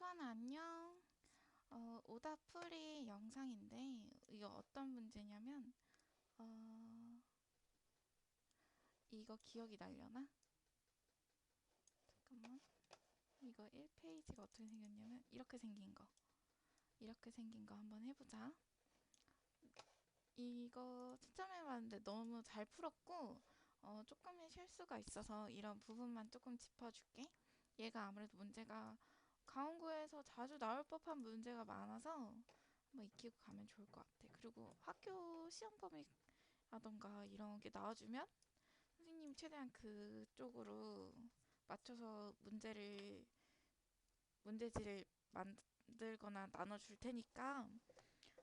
수아나 안녕. 어, 오답풀이 영상인데 이거 어떤 문제냐면 어, 이거 기억이 날려나? 잠깐만. 이거 1페이지가 어떻게 생겼냐면 이렇게 생긴 거. 이렇게 생긴 거 한번 해보자. 이거 채점해봤는데 너무 잘 풀었고 어, 조금의 실수가 있어서 이런 부분만 조금 짚어줄게. 얘가 아무래도 문제가 가온고에서 자주 나올 법한 문제가 많아서 한번 익히고 가면 좋을 것 같아. 그리고 학교 시험 범위라던가 이런 게 나와주면 선생님 최대한 그쪽으로 맞춰서 문제를 문제지를 만들거나 나눠줄 테니까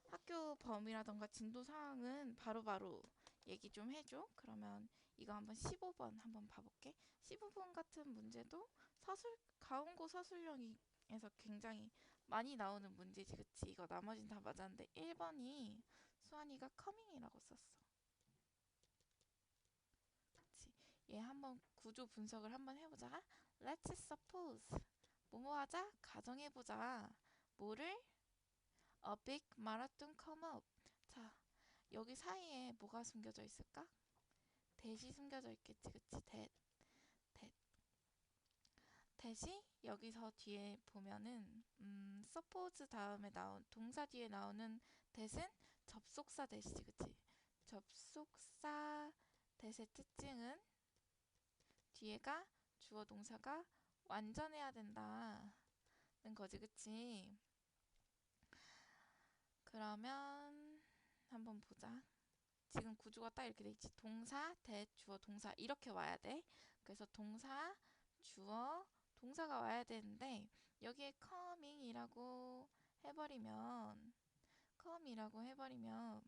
학교 범위라던가 진도 사항은 바로바로 얘기 좀 해줘. 그러면 이거 한번 15번 한번 봐볼게. 15번 같은 문제도 서술 가온고 서술형에서 굉장히 많이 나오는 문제지, 그치? 이거 나머진 다 맞았는데 1번이 수환이가 커밍이라고 썼어. 그치? 얘 한번 구조 분석을 한번 해보자. Let's suppose 뭐뭐 하자? 가정해보자. 뭐를? A big marathon come up. 자, 여기 사이에 뭐가 숨겨져 있을까? 대시 숨겨져 있겠지, 그치? 대, 대. 대시 여기서 뒤에 보면은 음, suppose 다음에 나온 동사 뒤에 나오는 대신 접속사 대시지, 그치? 접속사 대시의 특징은 뒤에가 주어 동사가 완전해야 된다는 거지, 그치? 그러면 한번 보자. 지금 구조가 딱 이렇게 돼 있지. 동사, 대, 주어, 동사 이렇게 와야 돼. 그래서 동사, 주어, 동사가 와야 되는데 여기에 coming이라고 해버리면 come이라고 해버리면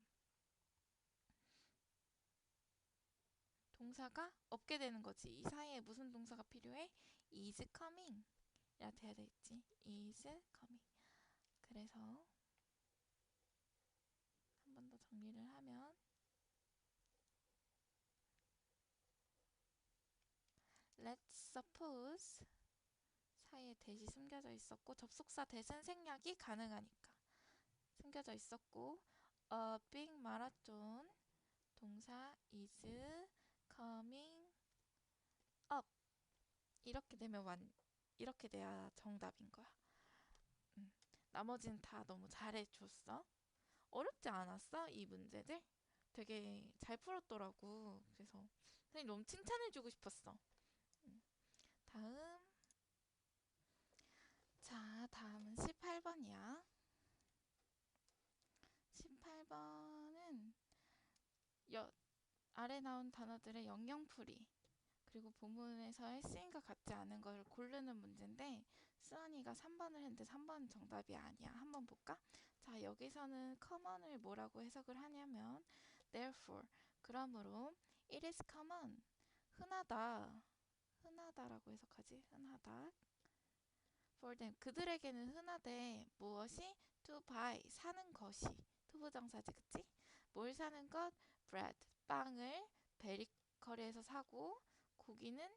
동사가 없게 되는 거지. 이 사이에 무슨 동사가 필요해? is coming 이라 돼야 되겠지. is coming. 그래서 한 번 더 정리를 하면 Let's suppose 사이에 대시 숨겨져 있었고 접속사 대신 생략이 가능하니까 숨겨져 있었고 A big marathon 동사 is coming up 이렇게 되면 완 이렇게 돼야 정답인 거야. 음, 나머지는 다 너무 잘해줬어. 어렵지 않았어? 이 문제들? 되게 잘 풀었더라고. 그래서 선생님 너무 칭찬해주고 싶었어. 음, 다음 자, 다음은 18번이야. 18번은 여, 아래 나온 단어들의 영영풀이 그리고 본문에서의 쓰임과 같지 않은 걸 고르는 문제인데 수환이가 3번을 했는데 3번은 정답이 아니야. 한번 볼까? 자, 여기서는 common을 뭐라고 해석을 하냐면 therefore, 그러므로 it is common, 흔하다, 흔하다라고 해석하지? 흔하다. for them, 그들에게는 흔하대 무엇이? to buy, 사는 것이 투부정사지, 그치? 뭘 사는 것? bread, 빵을 베리커리에서 사고 고기는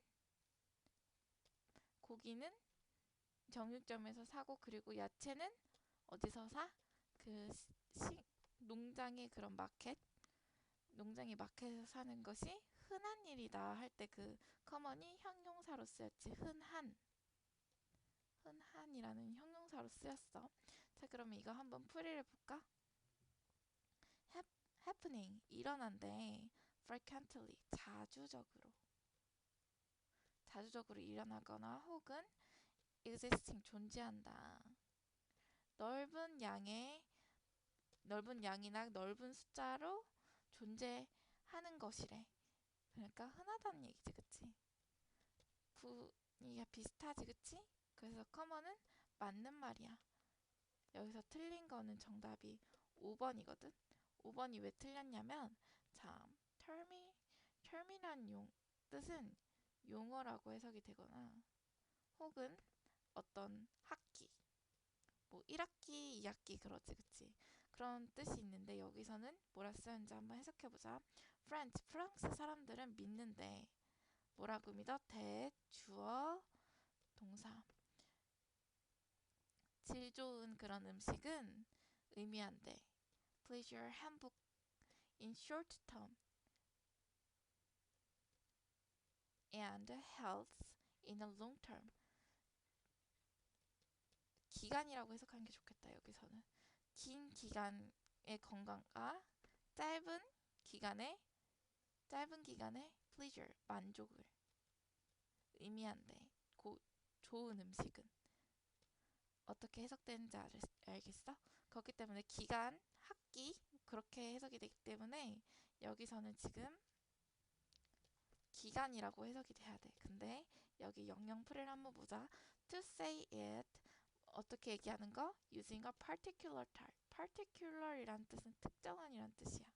고기는 정육점에서 사고 그리고 야채는 어디서 사? 그 시, 농장의 그런 마켓 농장의 마켓에서 사는 것이 흔한 일이다 할 때 그 커먼이 형용사로 쓰였지 흔한 흔한이라는 형용사로 쓰였어 자 그러면 이거 한번 풀이를 볼까? Happening 일어난대 frequently 자주적으로 자주적으로 일어나거나 혹은 existing 존재한다. 넓은 양의 넓은 양이나 넓은 숫자로 존재하는 것이래. 그러니까 흔하다는 얘기지, 그치? 분위기가 비슷하지, 그치? 그래서 커먼은 맞는 말이야. 여기서 틀린 거는 정답이 5번이거든. 5번이 왜 틀렸냐면 참, term이, term이란 용, 뜻은 용어라고 해석이 되거나 혹은 어떤 학기 뭐 1학기, 2학기 그러지 그치 그런 뜻이 있는데 여기서는 뭐라 쓰였는지 한번 해석해보자 프렌치, 프랑스 사람들은 믿는데 뭐라고 믿어? 대, 주어, 동사 질 좋은 그런 음식은 의미한대. Pleasure 행복 in short term and health in the long term. 기간이라고 해석하는 게 좋겠다, 여기서는. 긴 기간의 건강과 짧은 기간의 짧은 기간의 pleasure, 만족을 의미한대. 고, 좋은 음식은. 어떻게 해석되는지 알, 알겠어? 그렇기 때문에 기간, 학기 그렇게 해석이 되기 때문에 여기서는 지금 기간이라고 해석이 돼야 돼. 근데 여기 영영풀이를 한번 보자. To say it 어떻게 얘기하는 거? Using a particular type. particular이란 뜻은 특정한이란 뜻이야.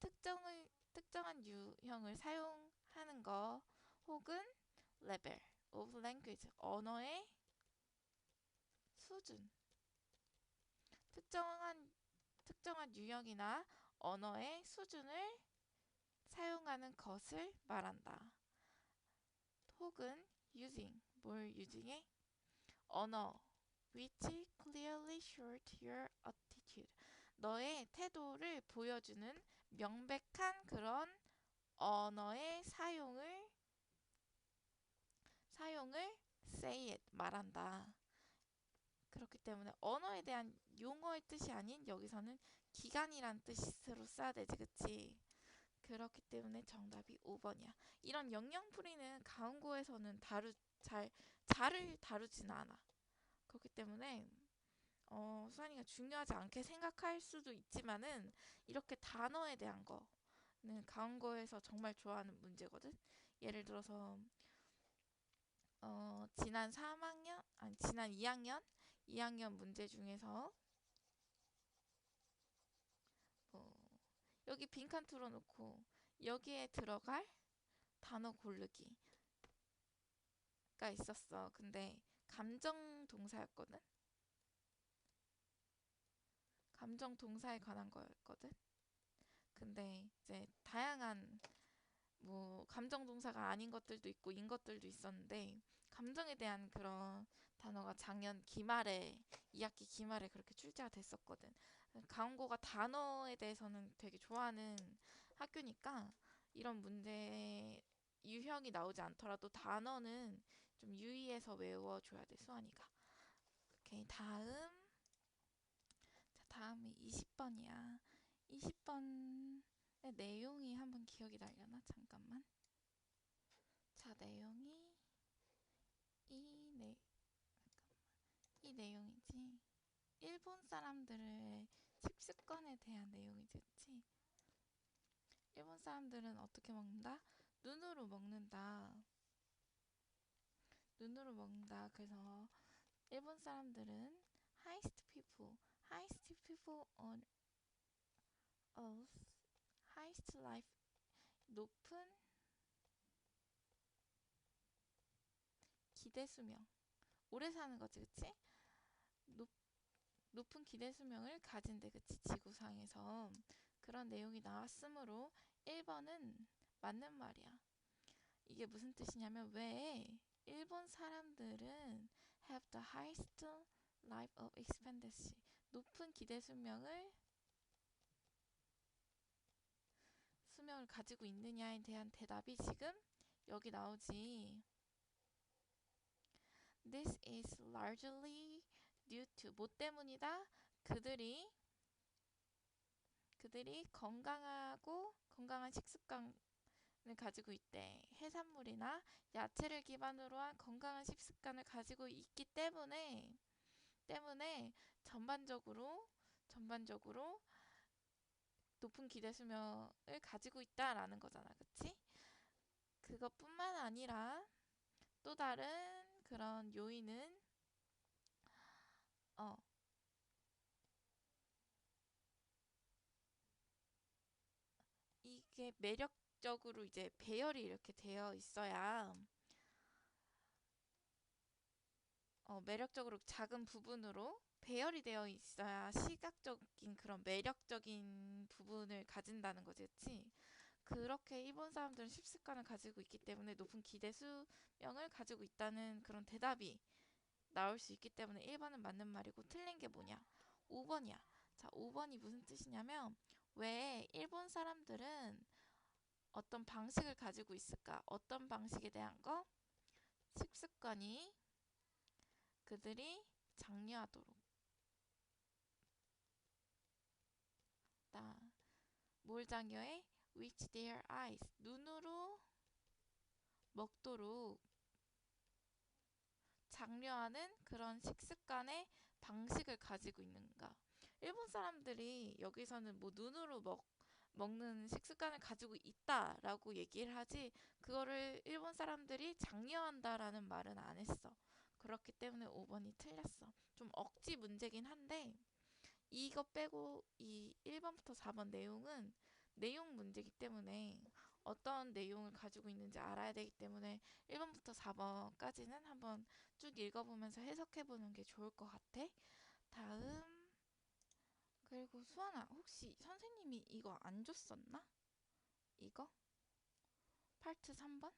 특정을 특정한 유형을 사용하는 거 혹은 level of language 언어의 수준 특정한 특정한 유형이나 언어의 수준을 사용하는 것을 말한다. 혹은 using 뭘 using해? 언어 which clearly shows your attitude 너의 태도를 보여주는 명백한 그런 언어의 사용을 사용을 say it 말한다. 그렇기 때문에 언어에 대한 용어의 뜻이 아닌 여기서는 기간이란 뜻으로 써야 되지, 그치? 그렇기 때문에 정답이 5번이야. 이런 영영풀이는 가운고에서는 다루 잘 잘을 다루진 않아. 그렇기 때문에 어, 수환이가 중요하지 않게 생각할 수도 있지만은 이렇게 단어에 대한 거는 가운고에서 정말 좋아하는 문제거든. 예를 들어서 어, 지난 3학년 아니 지난 2학년 2학년 문제 중에서 어, 여기 빈칸 틀어놓고 여기에 들어갈 단어 고르기 가 있었어. 근데 감정 동사였거든. 감정 동사에 관한 거였거든. 근데 이제 다양한 뭐 감정 동사가 아닌 것들도 있고 인 것들도 있었는데 감정에 대한 그런 단어가 작년 기말에 2학기 기말에 그렇게 출제가 됐었거든. 강원고가 단어에 대해서는 되게 좋아하는 학교니까 이런 문제 유형이 나오지 않더라도 단어는 좀 유의해서 외워줘야 돼 수환이가. 오케이 다음 자 다음이 20번이야. 20번의 내용이 한번 기억이 나려나 잠깐만. 자 내용이 이 내, 잠깐만. 이 내용이지. 일본 사람들의 식습관에 대한 내용이지? 일본 사람들은 어떻게 먹는다? 눈으로 먹는다. 눈으로 먹는다. 그래서 일본 사람들은 highest people, highest people on earth, highest life, 높은 기대 수명. 오래 사는 거지, 그치? 높, 높은 기대 수명을 가진대, 그치? 지구상에서. 그런 내용이 나왔으므로 1번은 맞는 말이야. 이게 무슨 뜻이냐면 왜 일본 사람들은 have the highest life of expectancy 높은 기대 수명을 수명을 가지고 있느냐에 대한 대답이 지금 여기 나오지. This is largely due to 뭐 때문이다? 그들이 그들이 건강하고 건강한 식습관을 가지고 있대. 해산물이나 야채를 기반으로 한 건강한 식습관을 가지고 있기 때문에 때문에 전반적으로 전반적으로 높은 기대 수명을 가지고 있다라는 거잖아. 그치? 그것뿐만 아니라 또 다른 그런 요인은 어 이게 매력적으로 이제 배열이 이렇게 되어 있어야 어, 매력적으로 작은 부분으로 배열이 되어 있어야 시각적인 그런 매력적인 부분을 가진다는 거지, 그치? 그렇게 일본 사람들은 식습관을 가지고 있기 때문에 높은 기대 수명을 가지고 있다는 그런 대답이 나올 수 있기 때문에 1번은 맞는 말이고 틀린 게 뭐냐? 5번이야. 자, 5번이 무슨 뜻이냐면 왜 일본 사람들은 어떤 방식을 가지고 있을까? 어떤 방식에 대한 거? 식습관이 그들이 장려하도록. 나, 뭘 장려해? Which their eyes. 눈으로 먹도록 장려하는 그런 식습관의 방식을 가지고 있는가. 일본 사람들이 여기서는 뭐 눈으로 먹, 먹는 식습관을 가지고 있다라고 얘기를 하지, 그거를 일본 사람들이 장려한다라는 말은 안 했어. 그렇기 때문에 5번이 틀렸어. 좀 억지 문제긴 한데, 이거 빼고 이 1번부터 4번 내용은 내용 문제이기 때문에 어떤 내용을 가지고 있는지 알아야 되기 때문에 1번부터 4번까지는 한번 쭉 읽어보면서 해석해보는 게 좋을 것 같아. 다음. 그리고 수아나, 혹시 선생님이 이거 안 줬었나? 이거? 파트 3번?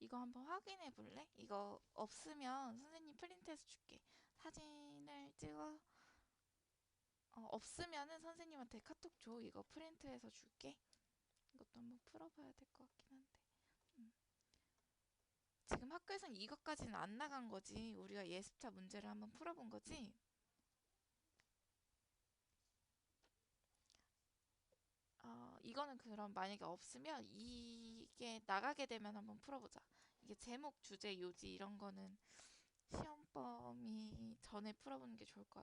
이거 한번 확인해 볼래? 이거 없으면 선생님 프린트해서 줄게. 사진을 찍어. 어, 없으면은 선생님한테 카톡 줘. 이거 프린트해서 줄게. 이것도 한번 풀어봐야 될 것 같긴 한데. 음. 지금 학교에선 이것까지는 안 나간 거지. 우리가 예습차 문제를 한번 풀어본 거지. 어, 이거는 그럼 만약에 없으면 이게 나가게 되면 한번 풀어보자. 이게 제목, 주제, 요지 이런 거는 시험 범위 전에 풀어보는 게 좋을 것